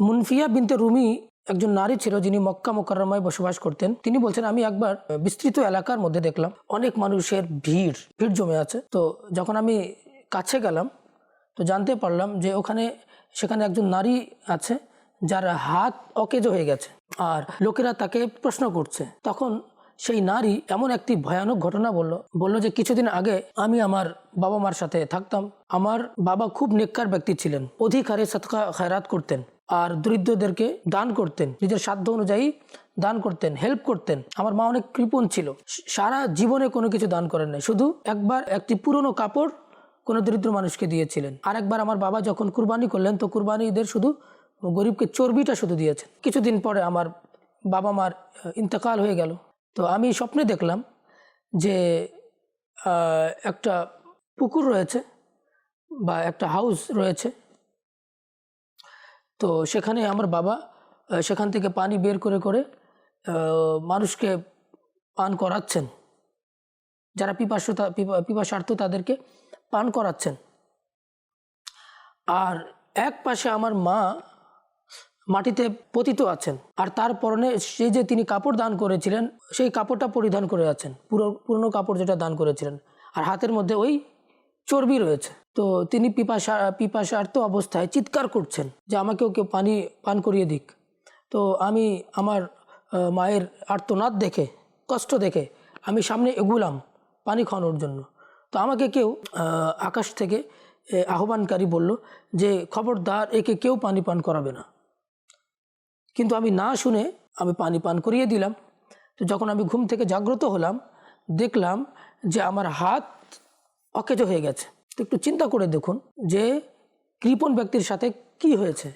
মুনফিয়া বিনতে রুমি একজন নারী ছিল যিনি মক্কা মোকাররমায় বসবাস করতেন। তিনি বলছেন, আমি একবার বিস্তৃত এলাকার মধ্যে দেখলাম। অনেক মানুষের ভিড় ভিড় জমে আছে। তো যখন আমি কাছে গেলাম, তো জানতে পারলাম যে ওখানে, সেখানে একজন নারী আছে, যার হাত অকেজো হয়ে গেছে। আর লোকেরা তাকে প্রশ্ন করছে। তখন সেই নারী এমন একটি ভয়ানক ঘটনা বলল বলল যে কিছুদিন আগে আমি আমার বাবা মার সাথে থাকতাম। আমার বাবা খুব নেককার ব্যক্তি ছিলেন। অধিক হারে সৎকা খায়রাত করতেন। আর দরিদ্রদেরকে দান করতেন, নিজের সাধ্য অনুযায়ী দান করতেন হেল্প করতেন। আমার মা অনেক কৃপণ ছিল। সারা জীবনে কোনো কিছু দান করেন নাই। শুধু একবার একটি পুরনো কাপড় কোনো দরিদ্র মানুষকে দিয়েছিলেন। আরেকবার আমার বাবা যখন কুরবানি করলেন, তো কুরবানি ঈদের শুধু গরিবকে চর্বিটা শুধু দিয়েছেন। কিছুদিন পরে আমার বাবা মার ইন্তেকাল হয়ে গেল। তো আমি স্বপ্নে দেখলাম যে একটা পুকুর রয়েছে বা একটা হাউস রয়েছে। তো সেখানে আমার বাবা সেখান থেকে পানি বের করে করে মানুষকে পান করাচ্ছেন। যারা পিপাসতা পিপা- পিপাসার্থ তাদেরকে পান করাচ্ছেন। আর এক পাশে আমার মা মাটিতে পতিত আছেন। আর তার পরনে সেই যে তিনি কাপড় দান করেছিলেন, সেই কাপড়টা পরিধান করে আছেন। পুরো, পুরনো কাপড় যেটা দান করেছিলেন। আর হাতের মধ্যে ওই চর্বি রয়েছে। তো তিনি পিপাসা, পিপাসার্থ অবস্থায় চিৎকার করছেন যে আমাকেও কেউ পানি, পান করিয়ে দিক। তো আমি আমার মায়ের আর্তনাদ দেখে, কষ্ট দেখে আমি সামনে এগুলাম পানি খাওয়ানোর জন্য। তো আমাকে কেউ আকাশ থেকে আহ্বানকারী বলল যে, খবরদার, একে কেউ পানি পান করাবে না। কিন্তু আমি না শুনে আমি পানি পান করিয়ে দিলাম। তো যখন আমি ঘুম থেকে জাগ্রত হলাম, দেখলাম যে আমার হাত অকেজো হয়ে গেছে। তো একটু চিন্তা করে দেখুন যে কৃপণ ব্যক্তির সাথে কি হয়েছে।